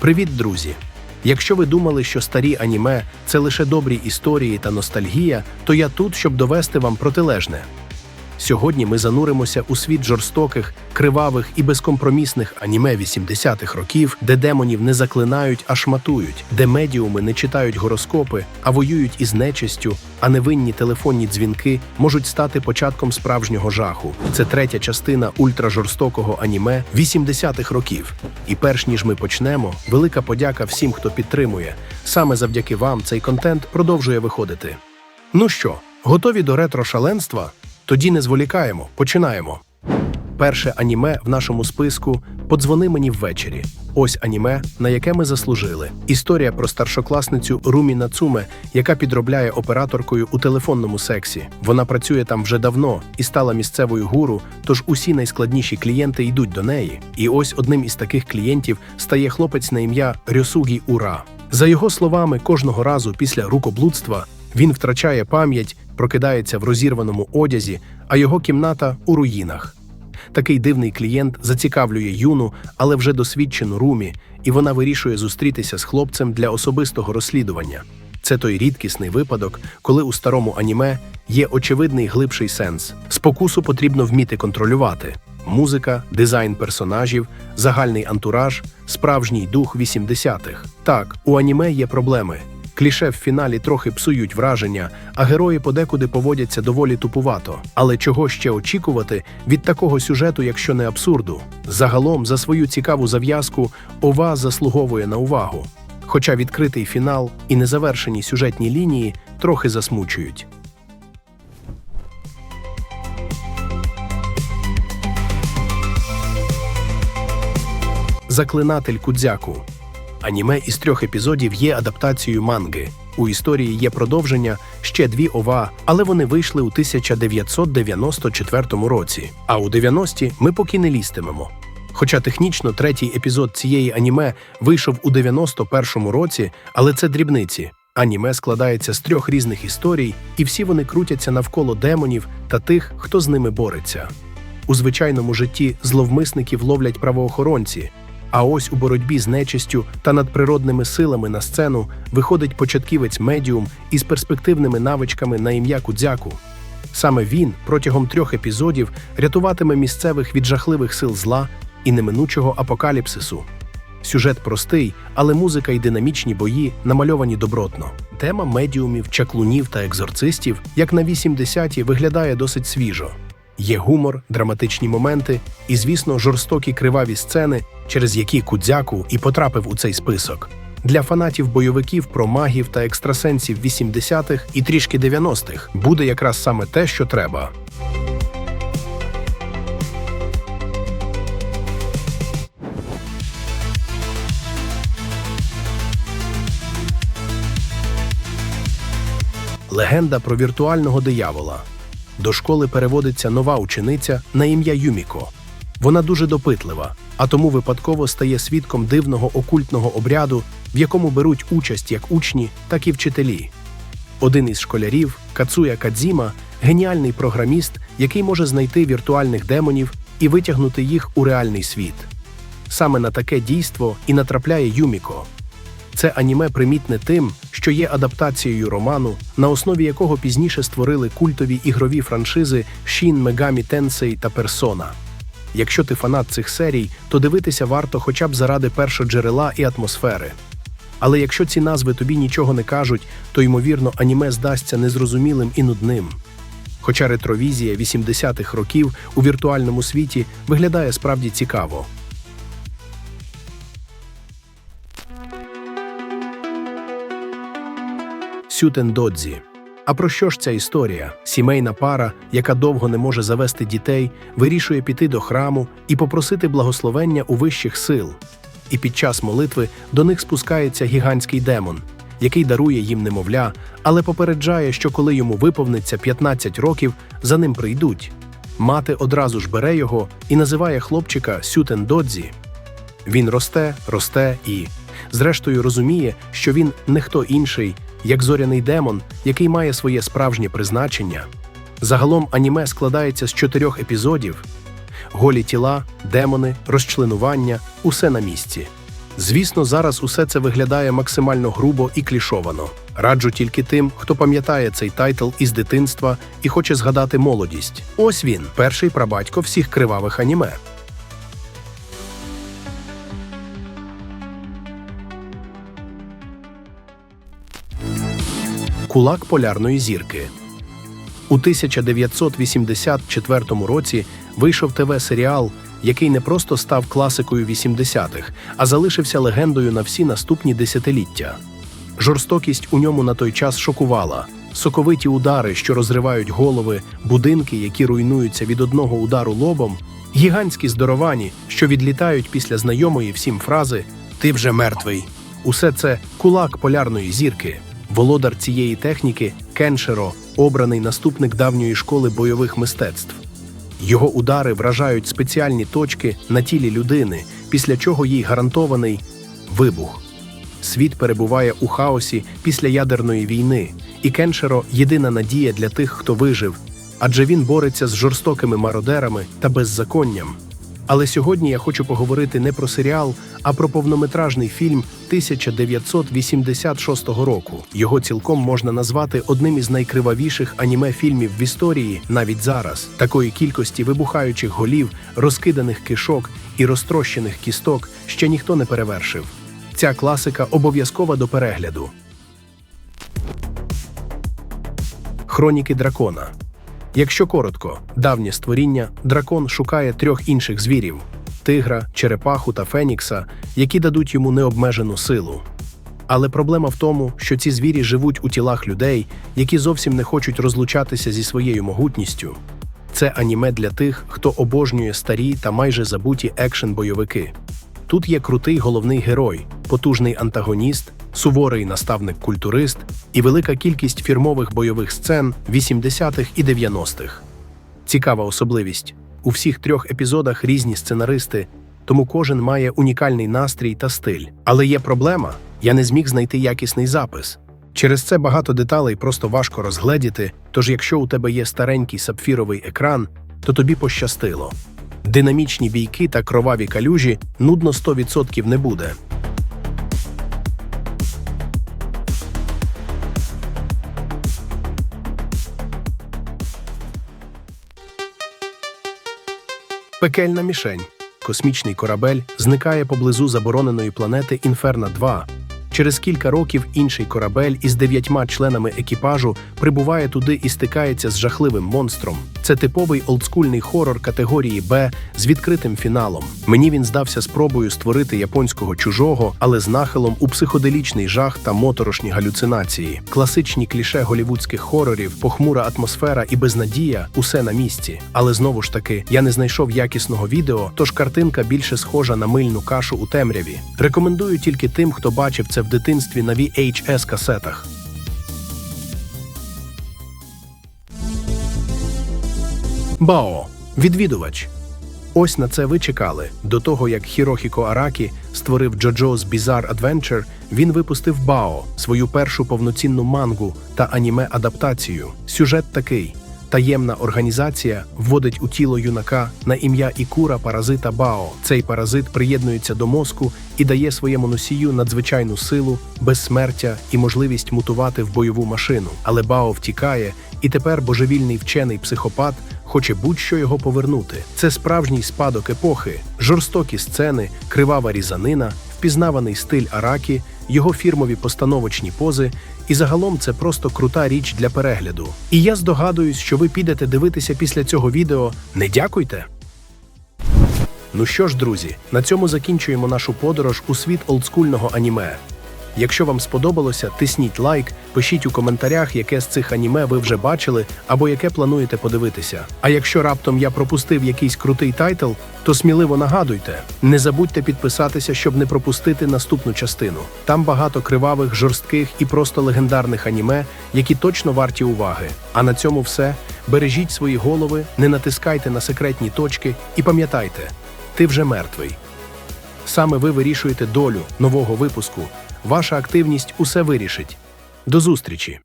Привіт, друзі! Якщо ви думали, що старі аніме це лише добрі історії та ностальгія, то я тут, щоб довести вам протилежне. Сьогодні ми зануримося у світ жорстоких, кривавих і безкомпромісних аніме 80-х років, де демонів не заклинають, а шматують, де медіуми не читають гороскопи, а воюють із нечистю, а невинні телефонні дзвінки можуть стати початком справжнього жаху. Це третя частина ультражорстокого аніме 80-х років. І перш ніж ми почнемо, велика подяка всім, хто підтримує. Саме завдяки вам цей контент продовжує виходити. Ну що, готові до ретро-шаленства? Тоді не зволікаємо, починаємо. Перше аніме в нашому списку Подзвони мені ввечері. Ось аніме, на яке ми заслужили. Історія про старшокласницю Румі Нацуме, яка підробляє операторкою у телефонному сексі. Вона працює там вже давно і стала місцевою гуру, тож усі найскладніші клієнти йдуть до неї. І ось одним із таких клієнтів стає хлопець на ім'я Рьосугі Ура. За його словами, кожного разу після рукоблудства він втрачає пам'ять, прокидається в розірваному одязі, а його кімната у руїнах. Такий дивний клієнт зацікавлює юну, але вже досвідчену румі, і вона вирішує зустрітися з хлопцем для особистого розслідування. Це той рідкісний випадок, коли у старому аніме є очевидний глибший сенс. Спокусу потрібно вміти контролювати. Музика, дизайн персонажів, загальний антураж, справжній дух 80-х. Так, у аніме є проблеми. Кліше в фіналі трохи псують враження, а герої подекуди поводяться доволі тупувато. Але чого ще очікувати від такого сюжету, якщо не абсурду? Загалом, за свою цікаву зав'язку, ова заслуговує на увагу. Хоча відкритий фінал і незавершені сюжетні лінії трохи засмучують. Заклинатель Кудзяку. Аніме із трьох епізодів є адаптацією манги. У історії є продовження ще дві ова, але вони вийшли у 1994 році. А у 90-ті ми поки не лістимемо. Хоча технічно третій епізод цієї аніме вийшов у 91-му році, але це дрібниці. Аніме складається з трьох різних історій, і всі вони крутяться навколо демонів та тих, хто з ними бореться. У звичайному житті зловмисників ловлять правоохоронці, а ось у боротьбі з нечистю та надприродними силами на сцену виходить початківець медіум із перспективними навичками на ім'я Кудзяку. Саме він протягом трьох епізодів рятуватиме місцевих від жахливих сил зла і неминучого апокаліпсису. Сюжет простий, але музика і динамічні бої намальовані добротно. Тема медіумів, чаклунів та екзорцистів, як на 80-ті, виглядає досить свіжо. Є гумор, драматичні моменти і, звісно, жорстокі криваві сцени, через які Кудзяку і потрапив у цей список. Для фанатів бойовиків про магів та екстрасенсів 80-х і трішки 90-х буде якраз саме те, що треба. Легенда про віртуального диявола. До школи переводиться нова учениця на ім'я Юміко. Вона дуже допитлива, а тому випадково стає свідком дивного окультного обряду, в якому беруть участь як учні, так і вчителі. Один із школярів, Кацуя Кадзіма, геніальний програміст, який може знайти віртуальних демонів і витягнути їх у реальний світ. Саме на таке дійство і натрапляє Юміко. Це аніме примітне тим, що є адаптацією роману, на основі якого пізніше створили культові ігрові франшизи Shin Megami Tensei та Persona. Якщо ти фанат цих серій, то дивитися варто хоча б заради першоджерела і атмосфери. Але якщо ці назви тобі нічого не кажуть, то ймовірно аніме здасться незрозумілим і нудним. Хоча ретровізія 80-х років у віртуальному світі виглядає справді цікаво. Сютен Додзі. А про що ж ця історія? Сімейна пара, яка довго не може завести дітей, вирішує піти до храму і попросити благословення у вищих сил. І під час молитви до них спускається гігантський демон, який дарує їм немовля, але попереджає, що коли йому виповниться 15 років, за ним прийдуть. Мати одразу ж бере його і називає хлопчика Сютен Додзі. Він росте, росте і, зрештою, розуміє, що він не хто інший, як зоряний демон, який має своє справжнє призначення. Загалом аніме складається з чотирьох епізодів: голі тіла, демони, розчленування усе на місці. Звісно, зараз усе це виглядає максимально грубо і клішовано. Раджу тільки тим, хто пам'ятає цей тайтл із дитинства і хоче згадати молодість. Ось він, перший прабатько всіх кривавих аніме. Кулак полярної зірки. У 1984 році вийшов ТВ-серіал, який не просто став класикою 80-х, а залишився легендою на всі наступні десятиліття. Жорстокість у ньому на той час шокувала. Соковиті удари, що розривають голови, будинки, які руйнуються від одного удару лобом, гігантські здоровані, що відлітають після знайомої всім фрази Ти вже мертвий. Усе це кулак полярної зірки. Володар цієї техніки Кеншеро, обраний наступник давньої школи бойових мистецтв. Його удари вражають спеціальні точки на тілі людини, після чого їй гарантований вибух. Світ перебуває у хаосі після ядерної війни, і Кеншеро єдина надія для тих, хто вижив, адже він бореться з жорстокими мародерами та беззаконням. Але сьогодні я хочу поговорити не про серіал, а про повнометражний фільм 1986 року. Його цілком можна назвати одним із найкривавіших аніме-фільмів в історії навіть зараз. Такої кількості вибухаючих голів, розкиданих кишок і розтрощених кісток ще ніхто не перевершив. Ця класика обов'язкова до перегляду. Хроніки дракона. Якщо коротко, давнє створіння, дракон шукає трьох інших звірів тигра, черепаху та фенікса, які дадуть йому необмежену силу. Але проблема в тому, що ці звірі живуть у тілах людей, які зовсім не хочуть розлучатися зі своєю могутністю. Це аніме для тих, хто обожнює старі та майже забуті екшен-бойовики. Тут є крутий головний герой, потужний антагоніст, суворий наставник-культурист і велика кількість фірмових бойових сцен 80-х і 90-х. Цікава особливість: у всіх трьох епізодах різні сценаристи, тому кожен має унікальний настрій та стиль. Але є проблема: я не зміг знайти якісний запис. Через це багато деталей просто важко розгледіти, тож якщо у тебе є старенький сапфіровий екран, то тобі пощастило. Динамічні бійки та кроваві калюжі нудно 100% не буде. Пекельна мішень. Космічний корабель зникає поблизу забороненої планети Інферна 2. Через кілька років інший корабель із дев'ятьма членами екіпажу прибуває туди і стикається з жахливим монстром. Це типовий олдскульний хорор категорії Б з відкритим фіналом. Мені він здався спробою створити японського чужого, але з нахилом у психоделічний жах та моторошні галюцинації. Класичні кліше голівудських хорорів, похмура атмосфера і безнадія усе на місці. Але знову ж таки, я не знайшов якісного відео, тож картинка більше схожа на мильну кашу у темряві. Рекомендую тільки тим, хто бачив це в дитинстві на VHS касетах. Бао відвідувач. Ось на це ви чекали. До того як Хірохіко Аракі створив JoJo's Bizarre Adventure, він випустив Бао, свою першу повноцінну мангу та аніме-адаптацію. Сюжет такий: таємна організація вводить у тіло юнака на ім'я Ікура паразита Бао. Цей паразит приєднується до мозку і дає своєму носію надзвичайну силу, безсмертя і можливість мутувати в бойову машину. Але Бао втікає, і тепер божевільний вчений психопат хоче будь-що його повернути. Це справжній спадок епохи, жорстокі сцени, кривава різанина, впізнаваний стиль Аракі, його фірмові постановочні пози, і загалом це просто крута річ для перегляду. І я здогадуюсь, що ви підете дивитися після цього відео. Не дякуйте! Ну що ж, друзі, на цьому закінчуємо нашу подорож у світ олдскульного аніме. Якщо вам сподобалося, тисніть лайк, пишіть у коментарях, яке з цих аніме ви вже бачили або яке плануєте подивитися. А якщо раптом я пропустив якийсь крутий тайтл, то сміливо нагадуйте. Не забудьте підписатися, щоб не пропустити наступну частину. Там багато кривавих, жорстких і просто легендарних аніме, які точно варті уваги. А на цьому все. Бережіть свої голови, не натискайте на секретні точки і пам'ятайте, ти вже мертвий. Саме ви вирішуєте долю нового випуску. Ваша активність усе вирішить. До зустрічі!